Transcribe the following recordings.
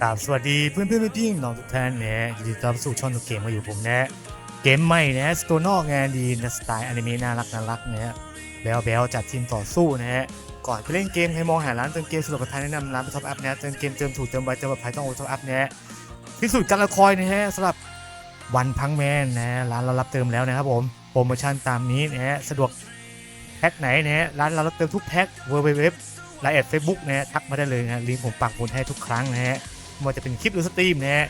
กราบสวัสดีเพื่อนเพื่อนพี่น้องทุกท่านนะยินดีต้อนรับสู่ช่องเกมมาอยู่ผมนะเกมใหม่นะตัวนอกงานดีนะสไตล์อนิเมะน่ารักน่ารักนะฮะแบลแบลจัดทีมต่อสู้นะฮะก่อนไปเล่นเกมให้มองหาร้านเติมเกมสะดวกกับทางแนะนำร้านท็อปอัพนะเติมเกมเติมถูกเติมไวเติมปลอดภัยต้องโอท็อปอัพนะพิสูจน์การละคอยนะฮะสำหรับวันพังแมนนะร้านเรารับเติมแล้วนะครับผมโปรโมชั่นตามนี้นะฮะสะดวกแพ็คไหนนะฮะร้านเรารับเติมทุกแพ็คเว็บไลน์แอดเฟซบุ๊กนะฮะทักมาได้เลยนะฮะลิงก์ผมปักหมุดให้ทุกครั้งนะฮะ ว่าจะเป็นคลิปหรือสตรีมนะฮะ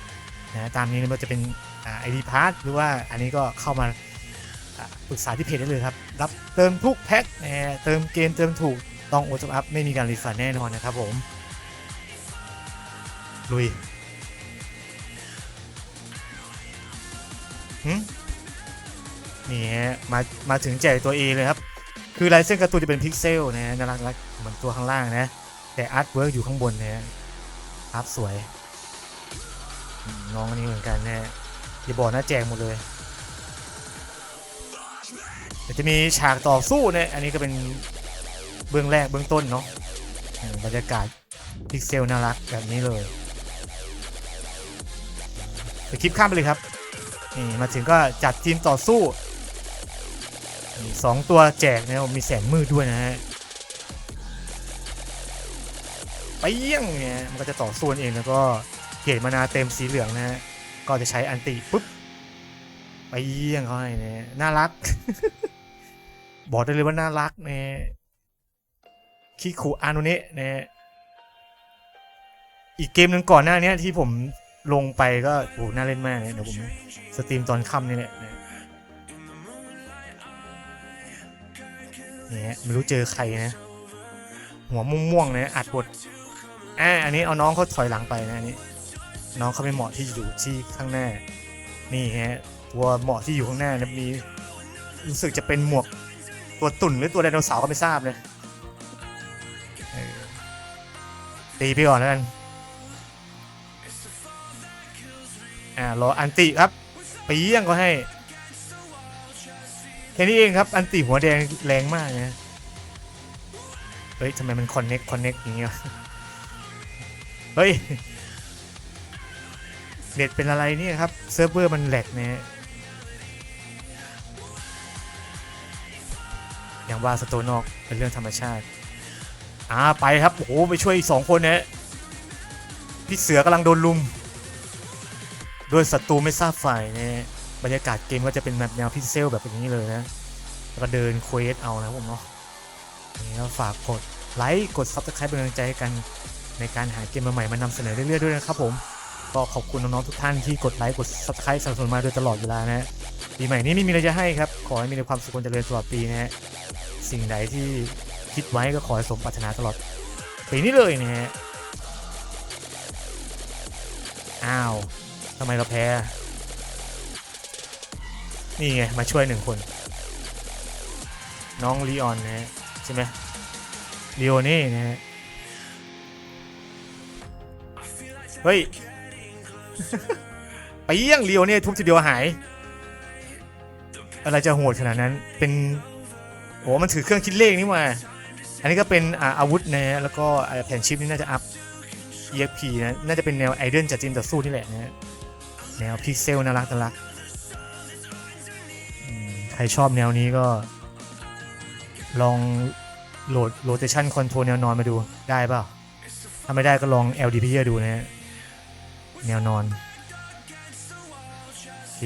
นะตามนี้ไม่ว่าจะเป็นไอดีพาร์ทหรือว่าอันนี้ก็เข้ามาปรึกษาที่เพจได้เลยครับ รับเติมทุกแพ็คนะฮะเติมเกมเติมถูกต้องโอท็อปอัพไม่มีการรีฟันแน่นอนนะครับผมลุยหึนี่ฮะมามาถึงแจกตัว A เลยครับ คือลายเส้นการ์ตูนจะเป็นพิกเซลนะฮะน่ารักๆเหมือนตัวข้างล่างนะ แต่อาร์ตเวิร์กอยู่ข้างบนนะ ฮะอัพสวย น้องอันนี้เหมือนกันแน่อย่าบอกนะแจกหมดเลยเดี๋ยวจะมีฉากต่อสู้เนี่ยอันนี้ก็เป็นเบื้องแรกเบื้องต้นเนาะบรรยากาศพิกเซลน่ารักแบบนี้เลยไปคลิปข้ามไปเลยครับนี่มาถึงก็จัดทีมต่อสู้นี่สองตัวแจกนะครับมีแสงมืดด้วยนะฮะ ไปเยี่ยงเนี่ยมันก็จะต่อสู้กันเองแล้วก็เกตมานาเต็มสีเหลืองนะฮะก็จะใช้อันติปุ๊บไปเยี่ยงเขาให้เนี่ยน่ารัก บอกได้เลยว่าน่ารักเนี่ยคิคุอานุเนะเนี่ยอีกเกมหนึ่งก่อนหน้านี้ที่ผมลงไปก็โหน่าเล่นมากเลยเดี๋ยวผมสตรีมตอนค่ำนี่แหละเนี่ยเนี่ยไม่รู้เจอใครนะ หัวม่วงๆนะอัดบท อ่าอันนี้เอาน้องเขาถอยหลังไปนะอันนี้ น้องเขาไม่เหมาะที่จะอยู่ที่ข้างหน้า นี่ฮะตัวเหมาะที่อยู่ข้างหน้านะมีรู้สึกจะเป็นหมวกตัวตุ่นหรือตัวไดโนเสาร์ก็ไม่ทราบเลยตีไปก่อนแล้วกันอ่ารออันติครับไปเยี่ยงก็ให้แค่นี้เองครับอันติหัวแดงแรงมากนะเฮ้ยทำไมมันคอนเน็กคอนเน็กอย่างเงี้ย เฮ้ย เน็ตเป็นอะไรเนี่ยครับ เซิร์ฟเวอร์มันแหลกเนี่ยอย่างว่าสโตนอกเป็นเรื่องธรรมชาติ อ่าไปครับ โอ้โห ไปช่วยอีกสองคนเนี่ยพี่เสือกำลังโดนลุมโดยศัตรูไม่ทราบฝ่ายเนี่ยบรรยากาศเกมก็จะเป็นแบบแนวพิกเซลแบบอย่างนี้เลยนะ แล้วก็เดินเควสเอานะผมเนาะนี่ก็ฝากกดไลค์ กด Subscribe เป็นกำลังใจให้กัน ในการหาเกมใหม่ๆมานำเสนอเรื่อยๆด้วยนะครับผมก็ขอบคุณน้องๆทุกท่านที่กดไลค์กด Subscribe สนับสนุนมาโดยตลอดเวลานะฮะปีใหม่นี้ไม่มีอะไรจะให้ครับ ขอให้มีแต่ความสุขความเจริญตลอดปีนะฮะสิ่งใดที่คิดไว้ก็ขอให้สมปรารถนาตลอดปีนี้เลยนะฮะอ้าวทำไมเราแพ้ นี่ไง มาช่วยหนึ่งคน น้องลีออนนะฮะใช่ไหมลีโอนี่นะฮะ เฮ้ย ไปเยี่ยงเลีโอนี่ยทุบทีเดียวหาย อะไรจะโหดขนาดนั้น เป็นโอ้มันถือเครื่องคิดเลขนี่มา อันนี้ก็เป็นอาอาวุธนะ แล้วก็แผ่นชิปนี่น่าจะอัพ EXP นะ น่าจะเป็นแนวไอเดนจัดจินต่อสู้นี่แหละนะฮะแนวพิกเซลน่ารักน่ารักใครชอบแนวนี้ก็ ลองโหลด rotation control แนวนอนมาดูได้เปล่าถ้าไม่ได้ก็ลอง LD p ดูนะฮะ แนวนอนโอเค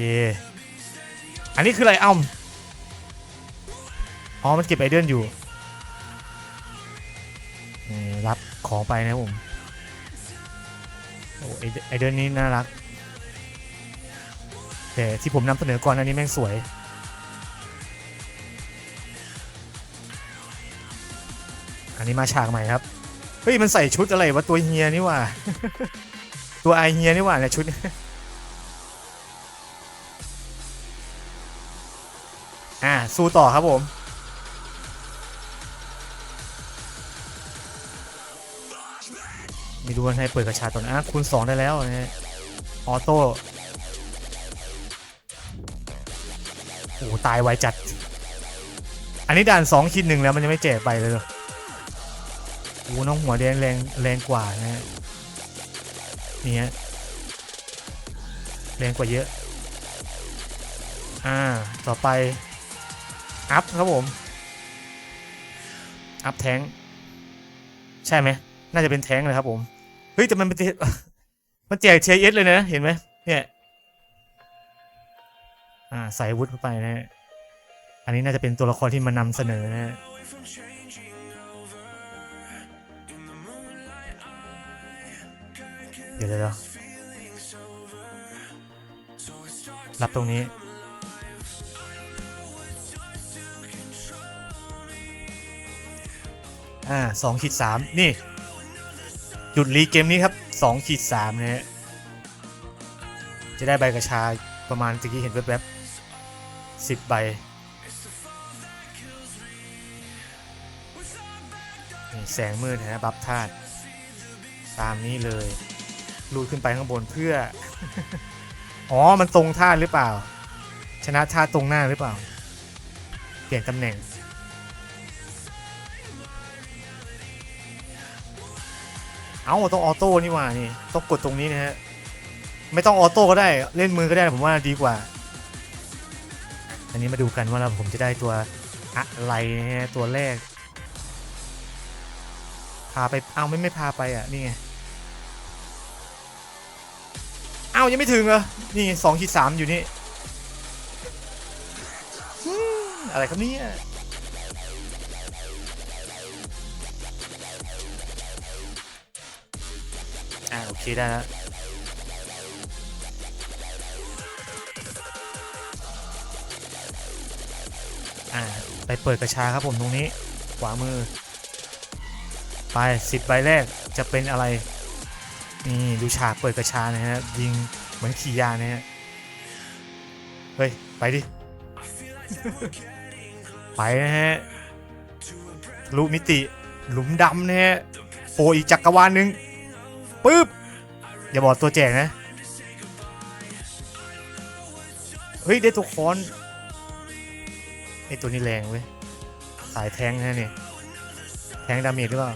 อันนี้คืออะไรเอ้าอ๋อมันเก็บไอเดนอยู่รับของไปนะผมโอ้ไอไอเดนนี้น่ารัก แต่ที่ผมนำเสนอก่อนอันนี้แม่งสวยอันนี้มาฉากใหม่ครับ เฮ้ย มันใส่ชุดอะไรวะตัวเฮียนี่ว่า ตัวไอเฮียนี่หว่าเนี่ยชุดอ่าสู้ต่อครับผมไม่รู้ว่าให้เปิดกระชาตอนอะคูณสองได้แล้วนะออโต้โอ้ตายไวจัด อันนี้ด่านสองคิดหนึ่งแล้วมันยังไม่แจกไปเลยเหรอโอ้น้องหัวแดงแรงแรงกว่านะฮะ นี่ฮะแรงกว่าเยอะ อ่า ต่อไป อัพครับผม อัพแทงใช่ไหม น่าจะเป็นแทงเลยครับผม เฮ้ย แต่มันเป็นมันแจกเทียเอสเลยนะ เห็นไหม เนี่ย อ่า ใส่วุธเข้าไปนะฮะ อันนี้น่าจะเป็นตัวละครที่มานำเสนอนะฮะ ดี๋ยวเดี๋ยวเดี๋ยวรับตรงนี้ อ่าสองขีดสามนี่หยุดรีเกมนี้ครับสองขีดสามเนะฮะจะได้ใบกระชาประมาณตะกี้เห็นแวบๆสิบใบแสงมืดนะฮะบัฟธาตุตามนี้เลย ลูดขึ้นไปข้างบนเพื่อ อ๋อ มันตรงท่าหรือเปล่า ชนะท่าตรงหน้าหรือเปล่า เปลี่ยนตำแหน่ง เอ้าต้องออโต้นี่หว่านี่ ต้องกดตรงนี้นะฮะ ไม่ต้องออโต้ก็ได้ เล่นมือก็ได้ผมว่าดีกว่า อันนี้มาดูกันว่าเราผมจะได้ตัวอะไรนะฮะตัวแรก พาไป เอาไม่ไม่พาไปอะ นี่ไง อ้ายังไม่ถึงเหรอ นี่สองขีดสามอยู่นี่อืมอะไรครับเนี่ยอ่าโอเคได้แล้วอ่าไปเปิดกระชาครับผมตรงนี้ ขวามือ ไปสิบใบแรกจะเป็นอะไร นี่ดูฉากเปิดกระชานะฮะยิงเหมือนขี่ยานนะฮะเฮ้ย ไปดิ ไปนะฮะทะลุมิติหลุมดำนะฮะโฟอีกจักรวาลหนึ่งปึ๊บ อย่าบอกตัวแจกนะ เฮ้ย ได้ตัวคอนไอตัวนี้แรงเว้ย สายแทงนะเนี่ย แทงดาเมจหรือเปล่า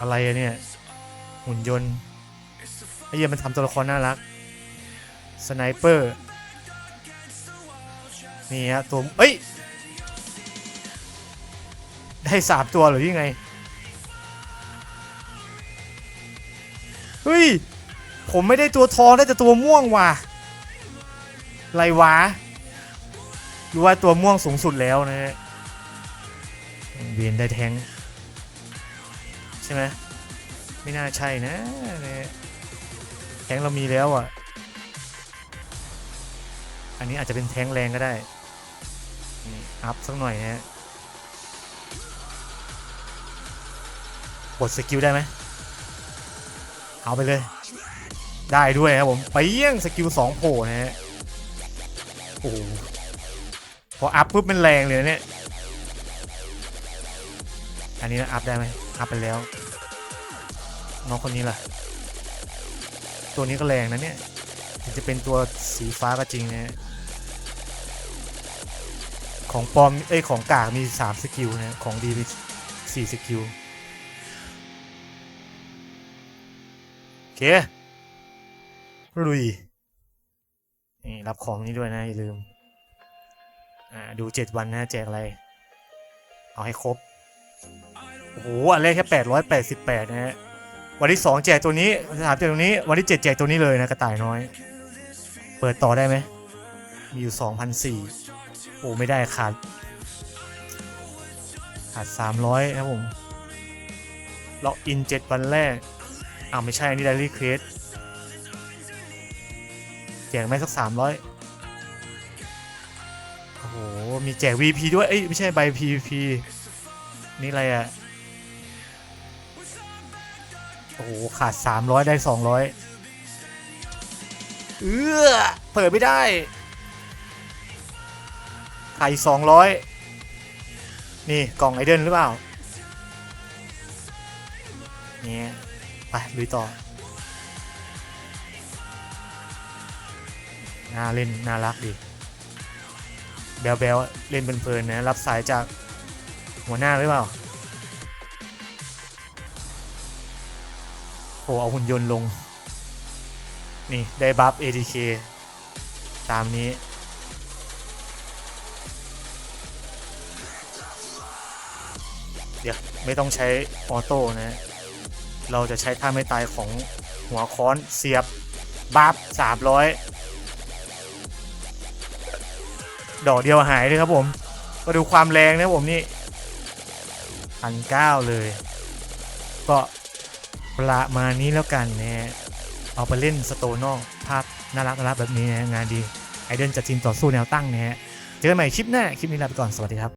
อะไรอะเนี่ย หุ่นยนต์ไอ้เหี้ยมันทำตัวละครน่ารัก สไนเปอร์ นี่ฮะตัวเอ้ย ได้สามตัวหรือยังไง เฮ้ย ผมไม่ได้ตัวทองได้แต่ตัวม่วงว่ะไรวะรู้ว่าตัวม่วงสูงสุดแล้วนะฮะเวียนได้แทง ช่ไหมไม่น่าใช่นะแทงเรามีแล้วอะ อันนี้อาจจะเป็นแทงแรงก็ได้นี่อัพสักหน่อยนะฮะกดสกิลได้ไหมเอาไปเลย ได้ด้วยครับผมไปเยี่ยงสกิลสองโผล่นะฮะโอ้โหพออัพปุ๊บมันแรงเลยเนี่ย อันนี้นะอัพได้ไหม อัพไปแล้ว น้องคนนี้ล่ะ ตัวนี้ก็แรงนะเนี่ยจะเป็นตัวสีฟ้าก็จริงนะของปอมเอ้ยของกากมี3สกิลนะของดีมี4สกิลโอเคลุยนี่รับของนี้ด้วยนะ อย่าลืม อ่า ดู7วันนะ แจกอะไร เอาให้ครบ โอ้โหอันแรกแค่888นะฮะวันที่2แจกตัวนี้สามแจกตัวนี้ วันที่7แจกตัวนี้เลยนะกระต่ายน้อย เปิดต่อได้ไหมมีอยู่2,004โอ้ไม่ได้ขาด ขาด300ครับผมล็อกอิน7วันแรกอ้าวไม่ใช่อันนี้ไดรี่เคสแจกไหมสักสามร้อยโอ้โห มีแจก VP ด้วย เอ้ย ไม่ใช่ใบ PVP นี่อะไรอะ่ะ โอ้โหขาด 300 ได้ 200 เออเปิดไม่ได้ขาดอีก200 นี่กล่องไอเดนหรือเปล่าเนี่ยไปลุยต่อน่าเล่น น่ารักดีแบลแบลเล่นเพลินๆนะ รับสายจากหัวหน้าหรือเปล่า หเอาหุ่นยนต์ลง นี่ ได้บัฟ ATK ตามนี้ เดี๋ยว ไม่ต้องใช้ออโต้นะ เราจะใช้ท่าไม่ตายของหัวค้อนเสียบ บัฟสามร้อยดอกเดียวหายเลยครับผม มาดูความแรงนะผมนี่พันเก้าเลย ก็ ประมาณนี้แล้วกันนะฮะเอาไปเล่นสโตนอกภาพน่ารักน่ารักแบบนี้นะงานดีไอเดนจัดทีมต่อสู้แนวตั้งนะฮะเจอกันใหม่คลิปหน้าคลิปนี้ลาไปก่อนสวัสดีครับ